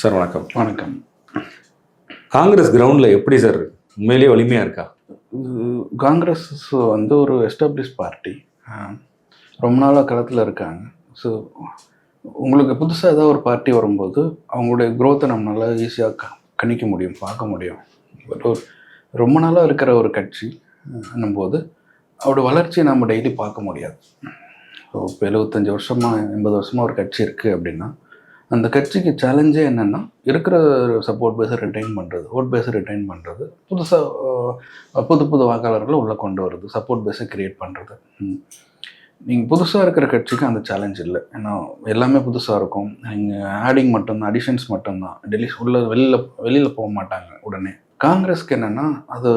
Sir வணக்கம். வணக்கம். காங்கிரஸ் கிரவுண்டில் எப்படி சார்? உண்மையிலேயே வலிமையாக இருக்கா? காங்கிரஸ் வந்து ஒரு எஸ்டாப்ளிஷ் பார்ட்டி ரொம்ப நாளாக களத்தில் இருக்காங்க. ஸோ உங்களுக்கு புதுசாக ஏதாவது ஒரு பார்ட்டி வரும்போது அவங்களுடைய growth-அ நம்மளால ஈஸியாக க கணிக்க முடியும் பார்க்க முடியும். ஒரு ரொம்ப நாளாக இருக்கிற ஒரு கட்சி என்னும்போது அவரோட வளர்ச்சியை நம்ம டெய்லி பார்க்க முடியாது. ஸோ இப்போ எழுபத்தஞ்சி வருஷமாக எண்பது வருஷமாக ஒரு கட்சி இருக்குது அப்படின்னா அந்த கட்சிக்கு சேலஞ்சே என்னென்னா இருக்கிற சப்போர்ட் பேஸை ரிட்டைன் பண்ணுறது ஓட் பேஸை ரிட்டைன் பண்ணுறது புதுசாக புது புது வாக்காளர்களை உள்ளே கொண்டு வருது சப்போர்ட் பேஸை கிரியேட் பண்ணுறது நீங்கள் புதுசாக இருக்கிற கட்சிக்கு அந்த சேலஞ்ச் இல்லை. ஏன்னா எல்லாமே புதுசாக இருக்கும். நீங்கள் ஆடிங் மட்டும்தான் அடிஷன்ஸ் மட்டும்தான். டெல்லி உள்ள வெளியில் வெளியில் போக மாட்டாங்க உடனே. காங்கிரஸ்க்கு என்னென்னா அது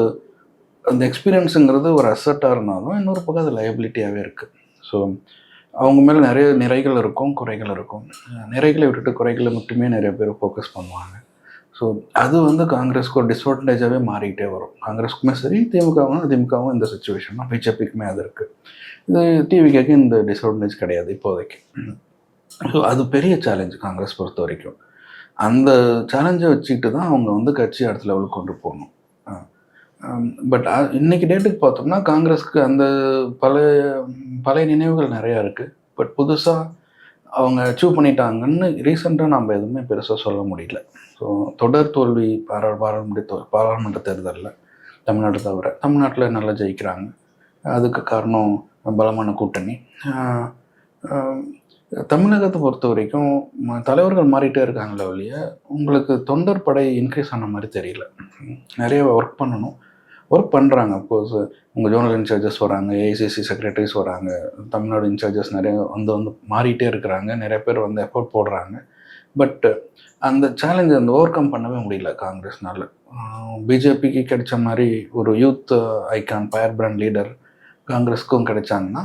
அந்த எக்ஸ்பீரியன்ஸுங்கிறது ஒரு அசட்டாக இருந்தாலும் இன்னொரு பக்கம் அது லயபிலிட்டியாகவே இருக்குது ஸோ அவங்க மேலே நிறைய நிறைகள் இருக்கும் குறைகள் இருக்கும். நிறைகளை விட்டுட்டு குறைகளை மட்டுமே நிறைய பேர் ஃபோக்கஸ் பண்ணுவாங்க. ஸோ அது வந்து காங்கிரஸ்க்கு ஒரு டிஸ்அட்வான்டேஜாகவே மாறிக்கிட்டே வரும். காங்கிரஸுக்குமே சரி திமுகவும் திமுகவும் இந்த சுச்சுவேஷன் தான். பிஜேபிக்குமே அது இருக்குது இது டிவிக்கு இந்த டிஸ்அட்வான்டேஜ் கிடையாது இப்போதைக்கு. ஸோ அது பெரிய சேலஞ்சு காங்கிரஸ் பொறுத்த வரைக்கும். அந்த சேலஞ்சை வச்சுக்கிட்டு தான் அவங்க வந்து கட்சி அடுத்த லெவலுக்கு கொண்டு போகணும். பட் இன்னைக்கு டேட்டுக்கு பார்த்தோம்னா காங்கிரஸ்க்கு அந்த பழைய பழைய நினைவுகள் நிறையா இருக்குது பட் புதுசாக அவங்க அச்சீவ் பண்ணிட்டாங்கன்னு ரீசெண்டாக நம்ம எதுவுமே பெருசாக சொல்ல முடியல. ஸோ தொடர் தோல்வி பாரா பாராளுமன்ற பாராளுமன்ற தேர்தலில் தமிழ்நாடு தவிர தமிழ்நாட்டில் நல்லா ஜெயிக்கிறாங்க. அதுக்கு காரணம் பலமான கூட்டணி. தமிழகத்தை பொறுத்த வரைக்கும் ம- தலைவர்கள் மாறிட்டே இருக்காங்களே ஒழிய உங்களுக்கு தொண்டர் படை இன்க்ரீஸ் ஆன மாதிரி தெரியல. நிறைய ஒர்க் பண்ணணும். ஒர்க் பண்ணுறாங்க அப்கோர்ஸ் உங்கள் ஜோனல் இன்சார்ஜஸ் வராங்க A I C C secretaries வராங்க தமிழ்நாடு இன்சார்ஜஸ் நிறைய வந்து வந்து மாறிட்டே இருக்கிறாங்க நிறைய பேர் வந்து எஃபோர்ட் போடுறாங்க. பட் அந்த சேலஞ்சை அந்த ஓவர் கம் பண்ணவே முடியல காங்கிரஸ்னால. பிஜேபிக்கு கிடைச்ச மாதிரி ஒரு youth icon fire brand leader காங்கிரஸ்க்கும் கிடைச்சாங்கன்னா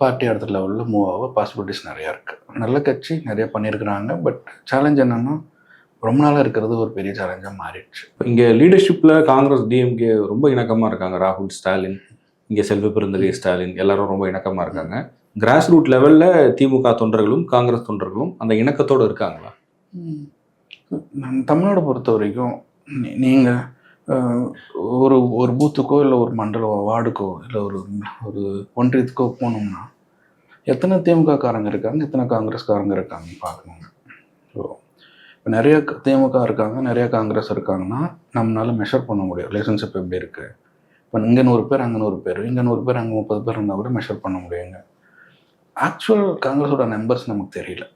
பார்ட்டி அடுத்த லெவலில் மூவ் ஆக பாசிபிலிட்டிஸ் நிறையா இருக்குது நல்ல கட்சி நிறைய பண்ணியிருக்கிறாங்க. பட் சேலஞ்ச் என்னென்னா ரொம்ப நாளாக இருக்கிறது ஒரு பெரிய சேலஞ்சாக மாறிடுச்சு. இங்கே லீடர்ஷிப்பில் காங்கிரஸ் டிஎம்கே ரொம்ப இணக்கமாக இருக்காங்க. ராகுல் ஸ்டாலின் இங்கே செல்வ பெருந்தகை ஸ்டாலின் எல்லாரும் ரொம்ப இணக்கமாக இருக்காங்க. கிராஸ் ரூட் லெவலில் திமுக தொண்டர்களும் காங்கிரஸ் தொண்டர்களும் அந்த இணக்கத்தோடு இருக்காங்களா? தமிழ்நாடு பொறுத்த வரைக்கும் நீங்கள் ஒரு ஒரு பூத்துக்கோ இல்லை ஒரு மண்டலம் வார்டுக்கோ இல்லை ஒரு ஒரு ஒன்றியத்துக்கோ போனோம்னா எத்தனை திமுக காரங்க இருக்காங்க எத்தனை காங்கிரஸ்காரங்க இருக்காங்க பார்க்கணுங்க. ஸோ இப்போ நிறைய திமுக இருக்காங்க நிறைய காங்கிரஸ் இருக்காங்கன்னா நம்மளால மெஷர் பண்ண முடியும். ரிலேஷன்ஷிப் எப்படி இருக்குது இப்போ இங்கே நூறு பேர் அங்கே நூறு பேர் இங்கே நூறு பேர் அங்கே முப்பது பேர் இருந்தால் கூட மெஷர் பண்ண முடியுங்க. ஆக்சுவல் காங்கிரஸோட நம்பர்ஸ் நமக்கு தெரியல.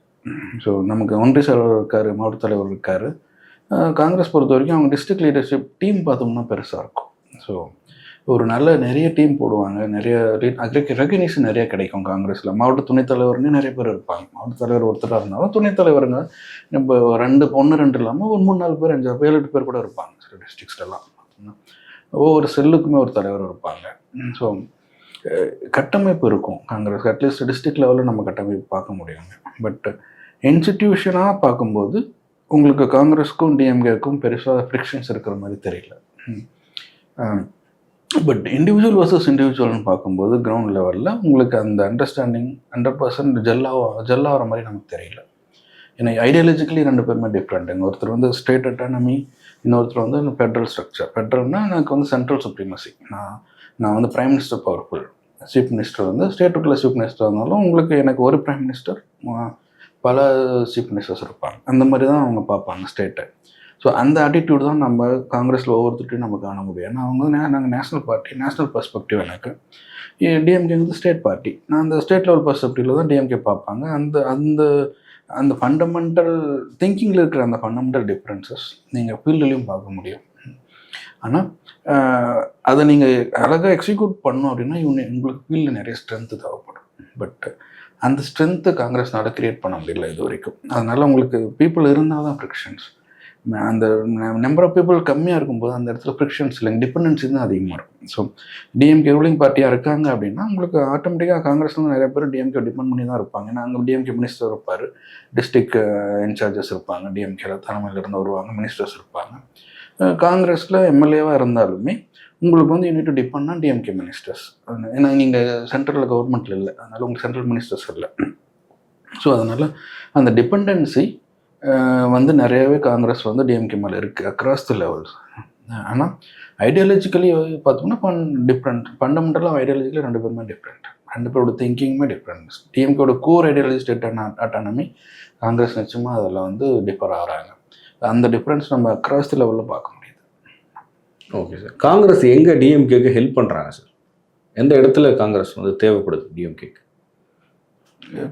ஸோ நமக்கு ஒன்றிய செயலாளர் இருக்கார் மாவட்ட தலைவர் இருக்கார். காங்கிரஸ் பொறுத்த வரைக்கும் அவங்க டிஸ்ட்ரிக்ட் லீடர்ஷிப் டீம் பார்த்தோம்னா பெருசாக இருக்கும். ஸோ ஒரு நல்ல நிறைய டீம் போடுவாங்க. நிறைய ரெகக்னிஷன் நிறைய கிடைக்கும் காங்கிரஸில். மாவட்ட துணைத் தலைவர்னு நிறைய பேர் இருப்பாங்க. மாவட்ட தலைவர் ஒருத்தராக இருந்தாலும் துணைத் தலைவருங்க. நம்ம ரெண்டு ஒன்று ரெண்டு இல்லாமல் ஒரு மூணு நாலு பேர் அஞ்சு ஏழு எட்டு பேர் கூட இருப்பாங்க. சில டிஸ்ட்ரிக்ஸ்லாம் ஒவ்வொரு செல்லுக்குமே ஒரு தலைவர் இருப்பாங்க. ஸோ கட்டமைப்பு இருக்கும் காங்கிரஸ். அட்லீஸ்ட் டிஸ்ட்ரிக்ட் லெவலில் நம்ம கட்டமைப்பு பார்க்க முடியுங்க பட் இன்ஸ்டிடியூஷனாக பார்க்கும்போது உங்களுக்கு காங்கிரஸுக்கும் டிஎம்கேக்கும் பெருசாக ஃப்ரிக்ஷன்ஸ் இருக்கிற மாதிரி தெரியல. பட் இண்டிவிஜுவல் வர்சஸ் இண்டிவிஜுவல்னு பார்க்கும்போது கிரவுண்ட் லெவலில் உங்களுக்கு அந்த அண்டர்ஸ்டாண்டிங் ஹண்ட்ரட் பர்சன்ட் ஜெல்லாக ஜெல்லாகிற மாதிரி நமக்கு தெரியல. ஏன்னா ஐடியாலஜிக்கலி ரெண்டு பேருமே டிஃப்ரெண்ட்டுங்க ஒருத்தர் வந்து ஸ்டேட் அட்டானமி இன்னொருத்தர் வந்து ஃபெட்ரல் ஸ்ட்ரக்சர் ஃபெட்ரல்னா எனக்கு வந்து சென்ட்ரல் சுப்ரீமசி நான் நான் வந்து prime minister powerful chief minister வந்து ஸ்டேட்டுக்குள்ளே சீஃப் மினிஸ்டர் இருந்தாலும் உங்களுக்கு எனக்கு ஒரு பிரைம் மினிஸ்டர் பல சீஃப் மினிஸ்டர்ஸ் இருப்பாங்க. அந்த மாதிரி தான் அவங்க பார்ப்பாங்க ஸ்டேட்டை ஸோ அந்த ஆட்டிடியூட் தான் நம்ம காங்கிரஸில் ஒவ்வொருத்தரையும் நம்ம காண முடியும். ஏன்னா அவங்க வந்து நாங்கள் நேஷனல் பார்ட்டி நேஷனல் பர்ஸ்பெக்டிவ் எனக்கு. டிஎம்கே வந்து ஸ்டேட் பார்ட்டி நான் அந்த ஸ்டேட் லெவல் பர்ஸ்பெக்டிவில் தான் டிஎம்கே பார்ப்பாங்க. அந்த அந்த அந்த ஃபண்டமெண்டல் திங்கிங்கில் இருக்கிற அந்த ஃபண்டமெண்டல் டிஃப்ரென்சஸ் நீங்கள் ஃபீல்டுலேயும் பார்க்க முடியும். ஆனால் அதை நீங்கள் அழகாக எக்ஸிக்யூட் பண்ணோம் அப்படின்னா இவங்க உங்களுக்கு ஃபீல்டில் நிறைய ஸ்ட்ரென்த்து தேவைப்படும். பட் அந்த ஸ்ட்ரென்த்து காங்கிரஸ்னால் கிரியேட் பண்ண முடியல இது வரைக்கும். அதனால் உங்களுக்கு பீப்புள் இருந்தால் தான் ஃப்ரிக்ஷன்ஸ் அந்த நம்பர் ஆஃப் பீப்புள் கம்மியாக இருக்கும்போது அந்த இடத்துல ஃப்ரிக்ஷன்ஸ் இல்லைங்க டிபெண்டன்சி தான் அதிகமாக இருக்கும். ஸோ டிஎம்கே ரூலிங் பார்ட்டியாக இருக்காங்க அப்படின்னா உங்களுக்கு ஆட்டோமேட்டிக்காக காங்கிரஸ்ல நிறைய பேர் டிஎம்கே டிபெண்ட் பண்ணி தான் இருப்பாங்க. ஏன்னா அங்கே டிஎம்கே மினிஸ்டர் இருப்பார் டிஸ்ட்ரிக்ட் இன்சார்ஜஸ் இருப்பாங்க. டிஎம்கேல தலைமையிலிருந்து வருவாங்க மினிஸ்டர்ஸ் இருப்பாங்க. காங்கிரஸில் எம்எல்ஏவாக இருந்தாலுமே உங்களுக்கு வந்து யூனிட் டிபெண்ட்னா டிஎம்கே மினிஸ்டர்ஸ் ஏன்னா நீங்கள் சென்ட்ரல் கவர்மெண்ட்டில் இல்லை. அதனால் உங்களுக்கு சென்ட்ரல் மினிஸ்டர்ஸ் இல்லை. ஸோ அதனால் அந்த டிபெண்டன்சி வந்து நிறையவே காங்கிரஸ் வந்து டிஎம்கே மேலே இருக்குது அக்ராஸ் தி லெவல்ஸ் ஆனால் ஐடியாலஜிக்கலி பார்த்தோம்னா பன் டிஃப்ரெண்ட் ஃபண்டமெண்டலாக ஐடியாலஜிக்கலி ரெண்டு பேருமே டிஃப்ரெண்ட் ரெண்டு பேரோட திங்கிங்குமே different டிஎம்கேவோட core ideology state autonomy Congress நிச்சயமாக அதில் வந்து டிஃபர் ஆகிறாங்க. அந்த டிஃப்ரென்ஸ் நம்ம அக்ராஸ் தி லெவலில் பார்க்க முடியுது. ஓகே சார் காங்கிரஸ் எங்கே டிஎம்கேக்கு ஹெல்ப் பண்ணுறாங்க சார் எந்த இடத்துல காங்கிரஸ் வந்து தேவைப்படுது டிஎம்கேக்கு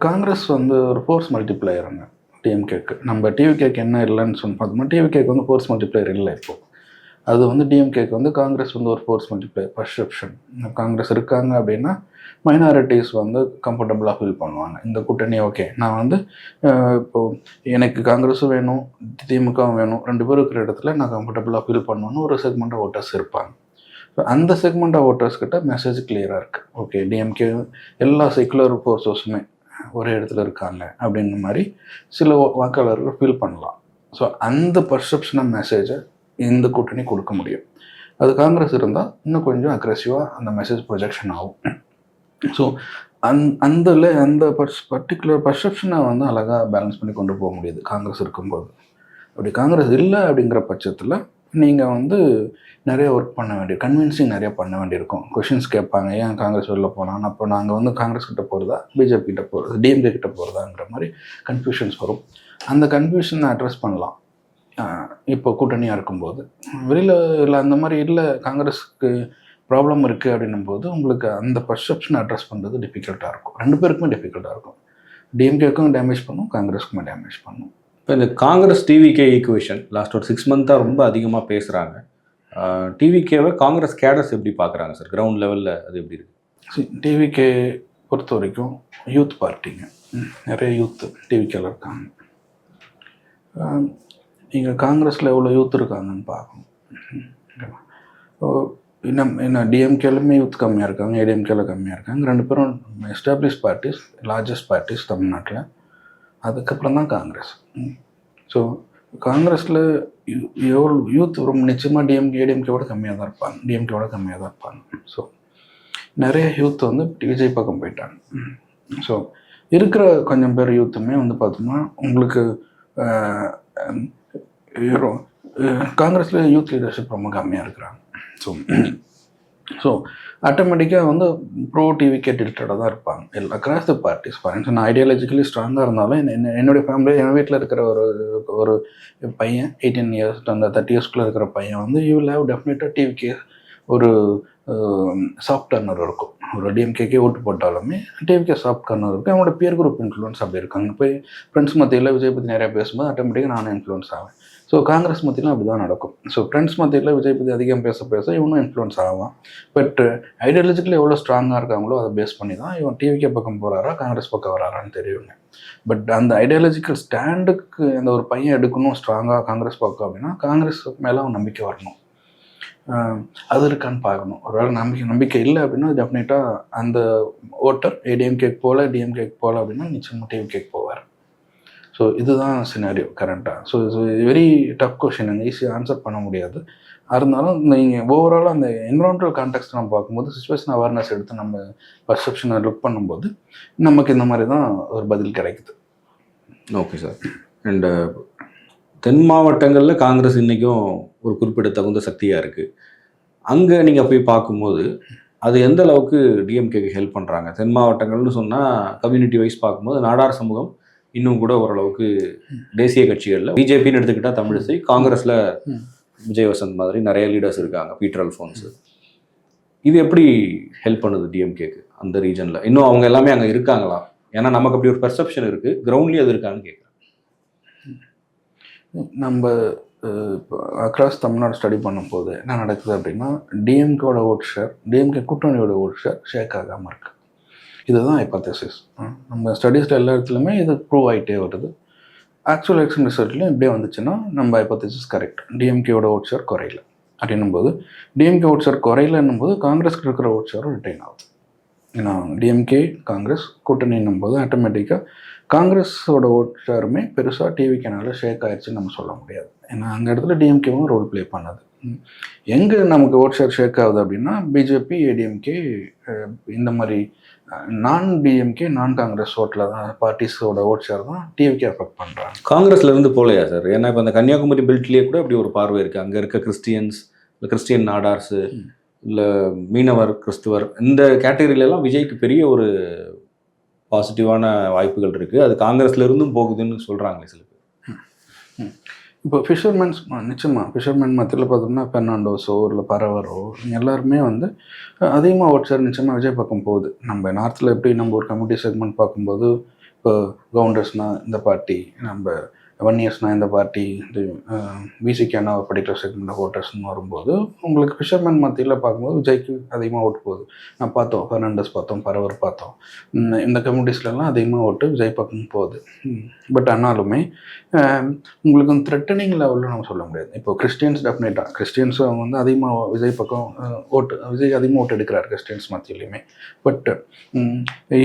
காங்கிரஸ் வந்து ஒரு ஃபோர்ஸ் மல்டிப்ளையருங்க டிஎம்கேக்கு நம்ம டிவிகேக்கு என்ன இல்லைன்னு சொல்லி பார்த்தோம்னா டிவிகேக்கு வந்து ஃபோர்ஸ் மல்டிப்ளேயர் இல்லை இப்போ. அது வந்து டிஎம்கேக்கு வந்து காங்கிரஸ் வந்து ஒரு ஃபோர்ஸ் மல்டிப்ளேயர் பர்செப்ஷன் காங்கிரஸ் இருக்காங்க அப்படின்னா மைனாரிட்டிஸ் வந்து கம்ஃபர்டபுளாக ஃபீல் பண்ணுவாங்க. இந்த கூட்டணி ஓகே நான் வந்து இப்போ எனக்கு காங்கிரஸும் வேணும் திமுகவும் வேணும் ரெண்டு பேரும் இருக்கிற இடத்துல நான் கம்ஃபர்டபுளாக ஃபீல் பண்ணுவேன்னு ஒரு செக்மெண்ட் ஆஃப் ஓட்டர்ஸ் இருப்பாங்க. ஸோ அந்த செக்மெண்ட் ஆஃப் ஓட்டர்ஸ் கிட்ட மெசேஜ் கிளியராக இருக்குது ஓகே டிஎம்கே எல்லா செக்குலர் ஃபோர்ஸஸுமே ஒரே இடத்துல இருக்காங்க அப்படின்ற மாதிரி சில வாக்காளர்கள் ஃபீல் பண்ணலாம். ஸோ அந்த பர்செப்ஷனாக மெசேஜை இந்த கூட்டணி கொடுக்க முடியும். அது காங்கிரஸ் இருந்தால் இன்னும் கொஞ்சம் அக்ரெசிவாக அந்த மெசேஜ் ப்ரொஜெக்ஷன் ஆகும். ஸோ அந் அந்த அந்த பர்ஸ் பர்டிகுலர் பர்செப்ஷனை வந்து அழகாக பேலன்ஸ் பண்ணி கொண்டு போக முடியுது. காங்கிரஸ் இருக்கும்போது. அப்படி காங்கிரஸ் இல்லை அப்படிங்கிற பட்சத்தில் நீங்கள் வந்து நிறைய ஒர்க் பண்ண வேண்டிய கன்வின்சிங் நிறைய பண்ண வேண்டியிருக்கும். கொஷின்ஸ் கேட்பாங்க ஏன் காங்கிரஸ் வெளில போனான்னு? அப்போ நாங்கள் வந்து காங்கிரஸ் கிட்ட போகிறதா பிஜேபி கிட்ட போகிறது டிஎம்கே கிட்ட போகிறதாங்கிற மாதிரி கன்ஃபியூஷன்ஸ் வரும். அந்த கன்ஃபியூஷனை அட்ரஸ் பண்ணலாம். இப்போ கூட்டணியாக இருக்கும்போது. வெளியில் இல்லை அந்த மாதிரி இல்லை காங்கிரஸுக்கு ப்ராப்ளம் இருக்குது அப்படின்னும் போது உங்களுக்கு அந்த பர்செப்ஷனை அட்ரஸ் பண்ணுறது டிஃபிகல்ட்டாக இருக்கும். ரெண்டு பேருக்குமே டிஃபிகல்ட்டாக இருக்கும். டிஎம்கேக்கும் டேமேஜ் பண்ணும் காங்கிரஸுக்குமே டேமேஜ் பண்ணும். இப்போ இந்த காங்கிரஸ் டிவிகே ஈக்குவேஷன் லாஸ்ட் ஒரு சிக்ஸ் மந்த்தாக ரொம்ப அதிகமாக பேசுகிறாங்க டிவிகேவை காங்கிரஸ் கேடர்ஸ் எப்படி பார்க்குறாங்க சார் கிரவுண்ட் லெவலில் அது எப்படி இருக்கு? டிவிகே பொறுத்த வரைக்கும் யூத் பார்ட்டிங்க நிறைய யூத் டிவிகேல இருக்காங்க. நீங்கள் காங்கிரஸில் எவ்வளோ யூத் இருக்காங்கன்னு பார்க்கணும். இன்னும் என்ன டிஎம்கேலுமே யூத் கம்மியாக இருக்காங்க ஏடிஎம்கேல கம்மியாக இருக்காங்க. ரெண்டு பேரும் எஸ்டாப்ளிஷ் பார்ட்டிஸ் லார்ஜஸ்ட் பார்ட்டிஸ் தமிழ்நாட்டில். அதுக்கப்புறம் தான் காங்கிரஸ். ஸோ காங்கிரஸில் எவ்வளோ யூத் ரொம்ப நிச்சயமாக டிஎம்கே டிஎம்கேவோட கம்மியாக தான் இருப்பாங்க டிஎம்கேவோட கம்மியாக தான் இருப்பாங்க ஸோ நிறைய யூத் வந்து விஜய் பக்கம் போயிட்டாங்க ஸோ இருக்கிற கொஞ்சம் பேர் யூத்துமே வந்து பார்த்தோம்னா உங்களுக்கு காங்கிரஸில் யூத் லீடர்ஷிப் ரொம்ப கம்மியாக இருக்கிறாங்க ஸோ ஸோ ஆட்டோமேட்டிக்காக வந்து ப்ரோ டிவிக்கே டில்டடாக தான் இருப்பாங்க. எல்லா அக்ராஸ் த பார்ட்டிஸ் பாருங்க நான் ஐடியாலஜிக்கலி ஸ்ட்ராங்காக இருந்தாலும் என்ன- என்னுடைய ஃபேமிலி என் வீட்டில் இருக்கிற ஒரு ஒரு பையன் எயிட்டீன் இயர்ஸ் அந்த தேர்ட்டி இயர்ஸ்க்குள்ளே இருக்கிற பையன் வந்து யூ வில் ஹேவ் டெஃபினட்டாக டிவிக்கே ஒரு சாஃப்ட் கார்னர் இருக்கும். ஒரு டிஎம்கேக்கே ஓட்டு போட்டாலுமே டிவிகே சாஃப்ட் கார்னர் இருக்கும். அவனோட பியர் குரூப் இன்ஃப்ளூன்ஸ் அப்படி இருக்காங்க. போய் ஃப்ரெண்ட்ஸ் மத்தியில் விஜய் பற்றி நிறையா பேசும்போது ஆட்டோமேட்டிக்காக நானும் இன்ஃப்ளூன்ஸ் ஆவேன். ஸோ காங்கிரஸ் மத்தியிலும் அப்படி தான் நடக்கும். ஸோ ஃப்ரெண்ட்ஸ் மத்தியில் விஜய் பற்றி அதிகம் பேச பேச இவனும் இன்ஃப்ளூயன்ஸ் ஆகும் பட் ஐடியாலஜிக்கலி எவ்வளோ ஸ்ட்ராங்காக இருக்காங்களோ அதை பேஸ் பண்ணி தான் இவன் டிவிக்கே பக்கம் போகிறாரா காங்கிரஸ் பக்கம் வராரான்னு தெரியுங்க. பட் அந்த ஐடியாலஜிக்கல் ஸ்டாண்டுக்கு அந்த ஒரு பையன் எடுக்கணும் ஸ்ட்ராங்காக காங்கிரஸ் பக்கம் அப்படின்னா காங்கிரஸ் மேலே அவன் நம்பிக்கை வரணும். அது இருக்கான்னு பார்க்கணும். ஒருவேளை நம்பிக்கை நம்பிக்கை இல்லை அப்படின்னா டெஃபினட்டாக அந்த ஓட்டர் ஏடிஎம்கேக்கு போகல டிஎம்கேக்கு போகல அப்படின்னா நிச்சயமாக டிஎம்கேக்கு போவார். ஸோ இதுதான் சினாரியோ கரண்ட்டாக ஸோ இது வெரி டஃப் கொஷின் ஈஸியாக ஆன்சர் பண்ண முடியாது. இருந்தாலும் நீங்கள் ஓவராலாக அந்த என்விரான்மெண்டல் கான்டெக்ட் நம்ம பார்க்கும்போது சுச்சுவேஷன் அவேர்னஸ் எடுத்து நம்ம பர்செப்ஷனை லுக் பண்ணும்போது நமக்கு இந்த மாதிரி தான் ஒரு பதில் கிடைக்குது. ஓகே சார் அண்டு தென் மாவட்டங்களில் காங்கிரஸ் இன்றைக்கும் ஒரு குறிப்பிடத்தகுந்த சக்தியாக இருக்குது அங்கே நீங்கள் போய் பார்க்கும்போது அது எந்த அளவுக்கு டிஎம்கேக்கு ஹெல்ப் பண்ணுறாங்க தென் மாவட்டங்கள்னு சொன்னால் கம்யூனிட்டி வைஸ் பார்க்கும்போது நாடார் சமூகம் இன்னும் கூட ஓரளவுக்கு தேசிய கட்சிகளில் பிஜேபின்னு எடுத்துக்கிட்டால் தமிழிசை காங்கிரஸில். விஜய் வசந்த் மாதிரி நிறைய லீடர்ஸ் இருக்காங்க பீட்டர் அல்ஃபோன்ஸ் இது எப்படி ஹெல்ப் பண்ணுது டிஎம்கேக்கு அந்த ரீஜனில் இன்னும் அவங்க எல்லாமே அங்கே இருக்காங்களா? ஏன்னா நமக்கு அப்படி ஒரு பெர்செப்ஷன் இருக்குது கிரவுண்ட்லேயே அது இருக்கான்னு கேட்குறேன் நம்ம இப்போ அக்ராஸ் தமிழ்நாடு ஸ்டடி பண்ணும்போது என்ன நடக்குது அப்படின்னா டிஎம்கேவோட ஓட் ஷேர் டிஎம்கே கூட்டணியோட ஓட் ஷேர் ஷேக் ஆகாமல் இருக்கு. இதுதான் ஹைப்போதசிஸ் நம்ம ஸ்டடீஸில் எல்லா இடத்துலையுமே இது ப்ரூவ் ஆகிட்டே வருது. ஆக்சுவல் எலெக்ஷன் ரிசல்ட்லையும் இப்படியே வந்துச்சுன்னா நம்ம ஹைப்போதசிஸ் கரெக்ட் டிஎம்கேவோட ஓட் ஷேர் குறையல. அப்படின்னும் போது டிஎம்கே ஓட் ஷேர் குறையிலன்னும் போது காங்கிரஸ்க்கு இருக்கிற ஓட் ஷேரும் ரிட்டைன் ஆகுது. ஏன்னா டிஎம்கே காங்கிரஸ் கூட்டணின்னும் போது ஆட்டோமேட்டிக்காக காங்கிரஸோட ஓட் ஷேருமே பெருசாக டிவிக்கனால ஷேக் ஆயிடுச்சுன்னு நம்ம சொல்ல முடியாது. ஏன்னா அந்த இடத்துல டிஎம்கேவும் ரோல் ப்ளே பண்ணது. எங்கே நமக்கு ஓட் ஷேர் ஷேக் ஆகுது அப்படின்னா பிஜேபி ஏடிஎம்கே இந்த மாதிரி நான் டிஎம்கே நான் காங்கிரஸ் ஓட்டில் தான் பார்ட்டிஸோட ஓட் ஷேர் தான் டிவிக்கே அஃபெக்ட் பண்ணுறாங்க காங்கிரஸ்ல இருந்து போலையா சார் ஏன்னா இப்போ அந்த கன்னியாகுமரி பெல்ட்லேயே கூட அப்படி ஒரு பார்வை இருக்கு. அங்க இருக்க கிறிஸ்டியன்ஸ் இல்லை கிறிஸ்டியன் நாடார்ஸு இல்லை மீனவர் கிறிஸ்துவர் இந்த கேட்டகரியில எல்லாம் விஜய்க்கு பெரிய ஒரு பாசிட்டிவான வாய்ப்புகள் இருக்கு. அது காங்கிரஸ்ல இருந்தும் போகுதுன்னு சொல்றாங்களே சில பேர். இப்போ ஃபிஷர்மேன்ஸ் நிச்சயமாக ஃபிஷர்மேன் மத்தியில் பார்த்தோம்னா பெர்னாண்டோஸோ இல்லை பரவரோ எல்லாருமே வந்து அதிகமாக ஓட் சார் நிச்சயமாக விஜய் பக்கம் போகுது. நம்ம நார்த்தில் எப்படி நம்ம ஒரு கம்யூனிட்டி செக்மெண்ட் பார்க்கும்போது இப்போ கவுண்டர்ஸ்னால் இந்த பார்ட்டி நம்ம ஒன் இயர்ஸ்னால் இந்த பார்ட்டி இது பிசிக்கான ஒரு பர்டிகுலர் செக்மெண்ட் ஓட்டர்ஸ்னு வரும்போது உங்களுக்கு ஃபிஷர்மேன் மத்தியில் பார்க்கும்போது விஜய்க்கு அதிகமாக ஓட்டு போகுது. நான் பார்த்தோம் ஃபெர்னாண்டஸ் பார்த்தோம் பரவர் பார்த்தோம். இந்த கம்யூனிட்டிஸ்லலாம் அதிகமாக ஓட்டு விஜய் பக்கம் போகுது. பட் ஆனாலுமே உங்களுக்கு வந்து த்ரெட்டனிங் லெவலில் நம்ம சொல்ல முடியாது. இப்போ கிறிஸ்டியன்ஸ் டெஃபினட்டாக கிறிஸ்டியன்ஸும் அவங்க வந்து அதிகமாக விஜய் பக்கம் ஓட்டு விஜய் அதிகமாக ஓட்டு எடுக்கிறார் கிறிஸ்டியன்ஸ் மத்தியிலையுமே. பட்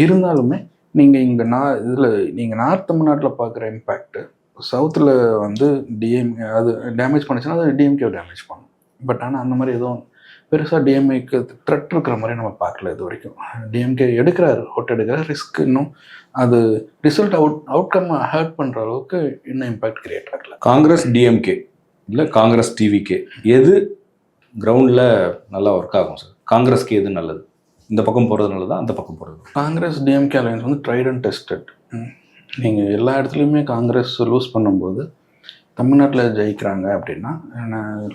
இருந்தாலுமே நீங்கள் இங்கே நா இதில் நீங்கள் நார்த் தமிழ்நாட்டில் பார்க்குற இம்பேக்ட்டு சவுத்தில் வந்து டிஎம் அது டேமேஜ் பண்ணுச்சுன்னா அது டிஎம்கே டேமேஜ் பண்ணும். பட் ஆனால் அந்த மாதிரி எதுவும் பெருசாக டிஎம்ஏக்கு த்ரெட் இருக்கிற மாதிரி நம்ம பார்க்கல இது வரைக்கும். டிஎம்கே எடுக்கிறாரு ஓட்டு எடுக்கிறார். ரிஸ்க் இன்னும் அது ரிசல்ட் அவுட் அவுட்கம் ஹர்ட் பண்ணுற அளவுக்கு இன்னும் இம்பாக்ட் கிரியேட் ஆகல. காங்கிரஸ் டிஎம்கே இல்லை காங்கிரஸ் டிவிகே எது கிரவுண்டில் நல்லா ஒர்க் ஆகும் சார் காங்கிரஸ்க்கு எது நல்லது? இந்த பக்கம் போகிறது நல்லதா? அந்த பக்கம் போகிறது காங்கிரஸ் டிஎம்கே அலையன்ஸ் வந்து ட்ரைட் அண்ட் டெஸ்டட் நீங்கள் எல்லா இடத்துலையுமே காங்கிரஸ் லூஸ் பண்ணும்போது தமிழ்நாட்டில் ஜெயிக்கிறாங்க அப்படின்னா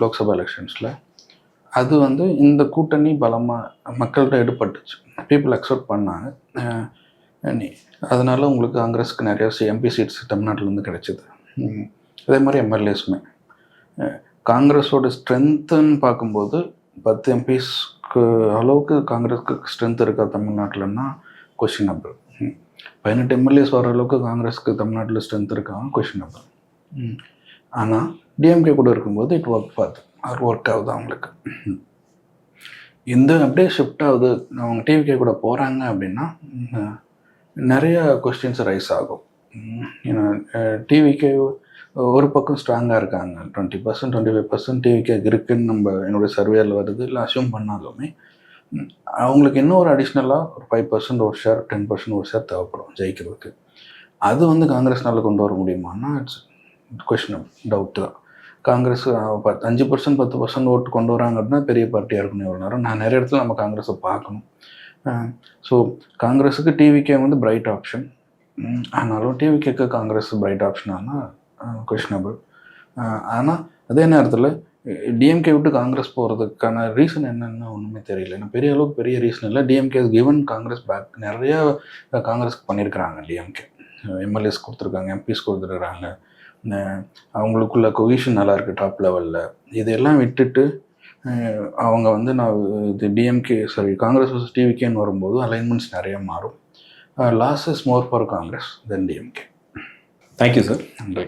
லோக்சபா எலெக்ஷன்ஸில் அது வந்து இந்த கூட்டணி பலமாக மக்கள்கிட்ட எடுப்பட்டுச்சு பீப்புள் அக்செப்ட் பண்ணாங்க. அதனால் நீ- உங்களுக்கு காங்கிரஸுக்கு நிறைய எம்பி சீட்ஸ் தமிழ்நாட்டிலேருந்து கிடைச்சிது. அதே மாதிரி எம்எல்ஏஸுமே காங்கிரஸோட ஸ்ட்ரென்த்துன்னு பார்க்கும்போது பத்து எம்பிஸ்க்கு அளவுக்கு காங்கிரஸ்க்கு ஸ்ட்ரென்த் இருக்கா தமிழ்நாட்டிலன்னா கொஷினபிள் பதினெட்டு எம்எல்ஏஸ் வர அளவுக்கு காங்கிரஸ்க்கு தமிழ்நாட்டில் ஸ்ட்ரென்த் இருக்கா கொஷினபிள் ஆனால் டிஎம்கே கூட இருக்கும்போது இட் ஒர்க் பார்த்து அது ஒர்க் ஆகுது அவங்களுக்கு. இந்த அப்படியே ஷிஃப்ட் ஆகுது. அவங்க டிவிகே கூட போகிறாங்க அப்படின்னா நிறைய கொஸ்டின்ஸ் ரைஸ் ஆகும். ஏன்னா டிவிகே ஒரு பக்கம் ஸ்ட்ராங்காக இருக்காங்க. Twenty percent twenty five percent TVK இருக்குன்னு நம்ம என்னுடைய சர்வேயில் வருது. இல்லை அசியூம் பண்ணாலுமே அவங்களுக்கு இன்னும் ஒரு அடிஷ்னலாக ஒரு ஃபைவ் பர்சன்ட் ஒரு ஷேர் டென் பர்சன்ட் ஒரு ஷேர் தேவைப்படும் ஜெயிக்கிறதுக்கு. அது வந்து காங்கிரஸ்னால கொண்டு வர முடியுமான்னா இட்ஸ் கொஷின் டவுட்டு தான். காங்கிரஸ் பத்து அஞ்சு பர்சன்ட் பத்து பர்சன்ட் ஓட்டு கொண்டு வராங்க அப்படின்னா பெரிய பார்ட்டியாக இருக்கணும் இவ்வளோ நேரம் நான் நிறைய இடத்துல நம்ம காங்கிரஸை பார்க்கணும். ஸோ காங்கிரஸுக்கு டிவிகே வந்து பிரைட் ஆப்ஷன் ஆனாலும் டிவிகேக்கு காங்கிரஸ் பிரைட் ஆனால் கொஷினபிள் ஆனால் அதே நேரத்தில் டிஎம்கே விட்டு காங்கிரஸ் போகிறதுக்கான ரீசன் என்னன்னு ஒன்றுமே தெரியல. ஏன்னா பெரிய அளவுக்கு பெரிய ரீசன் இல்லை. டிஎம்கே கிவன் காங்கிரஸ் பேக் நிறைய காங்கிரஸ்க்கு பண்ணியிருக்கிறாங்க டிஎம்கே எம்எல்ஏஸ் கொடுத்துருக்காங்க எம்பிஸ் கொடுத்துருக்குறாங்க. அவங்களுக்குள்ள கொகிஷன் நல்லா இருக்குது டாப் லெவலில் இதெல்லாம் விட்டுட்டு அவங்க வந்து நான் இது டிஎம்கே சாரி காங்கிரஸ் வர்சஸ் டிவிகேன்னு வரும்போது அலைன்மெண்ட்ஸ் நிறைய மாறும். Loss is more for Congress then DMK thank you sir நன்றி.